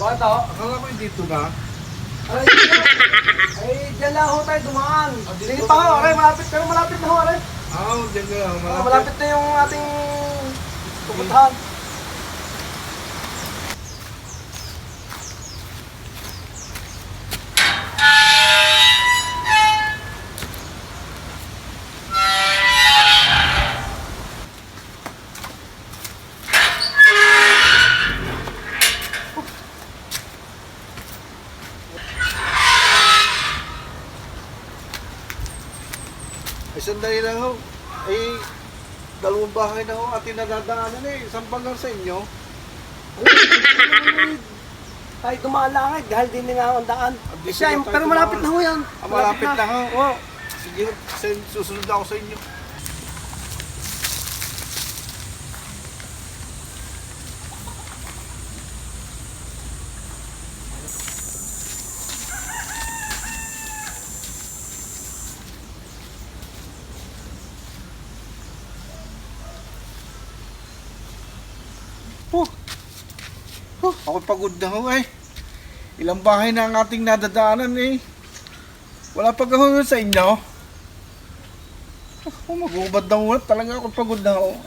Bakit ako? Akala ko dito na. Aray, ay, dyan lang ho tayo dumaan. Sige pa ho, aray, malapit, pero malapit na ho, aray. Ah, dyan na lang. Ah, Malapit. malapit na yung ating pupuntahan. Ay, sandali lang ho. Ay, dalawang bahay na ho ating nadadaanan eh. Isang lang sa inyo. Lang eh, dahil din nga ang daan. di Siya, pero malapit na ho yan. Ah, malapit na ho. Oh. Sige, sen- susunod ako sa inyo. Oh. Oh, ako pagod na ho eh. Ilang bahay na ang ating nadadaanan eh. Wala pa kahulun sa inyo. Ako magubad na muna. Talaga ako pagod na ako.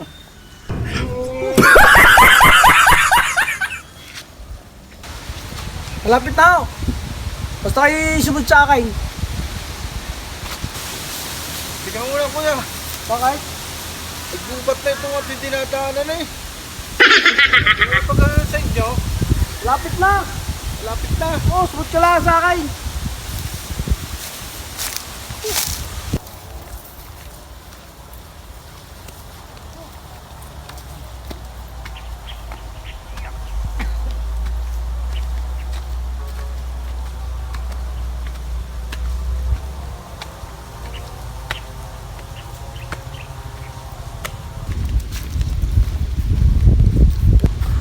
Malapit na ho. Basta kayo isunod sa akin. Tika muna kuya. Bakit? Nagbubat na itong ating dinadaanan eh. Wala pa kahulun sa inyo. Malapit na. Malapit na. Oh, sunod ka lang sa akin.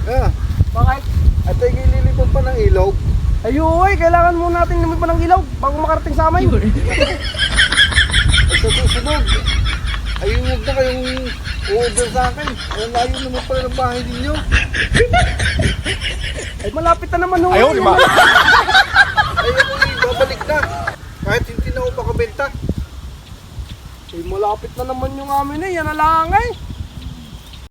Ah, Bakit? at ay ililipad pa ng ilog. Ayun, kailangan muna natin naman pa ng ilaw bago makarating sa amin. Sa susunod, ay huwag na kayong order sa akin. Ay layo naman pala ng bahay ninyo. Ay, malapit na naman ho. Ayaw, lima. Ay ako babalik na. Kahit hindi na ako makabenta. Ay, malapit na naman yung amin eh. Yan na lang eh.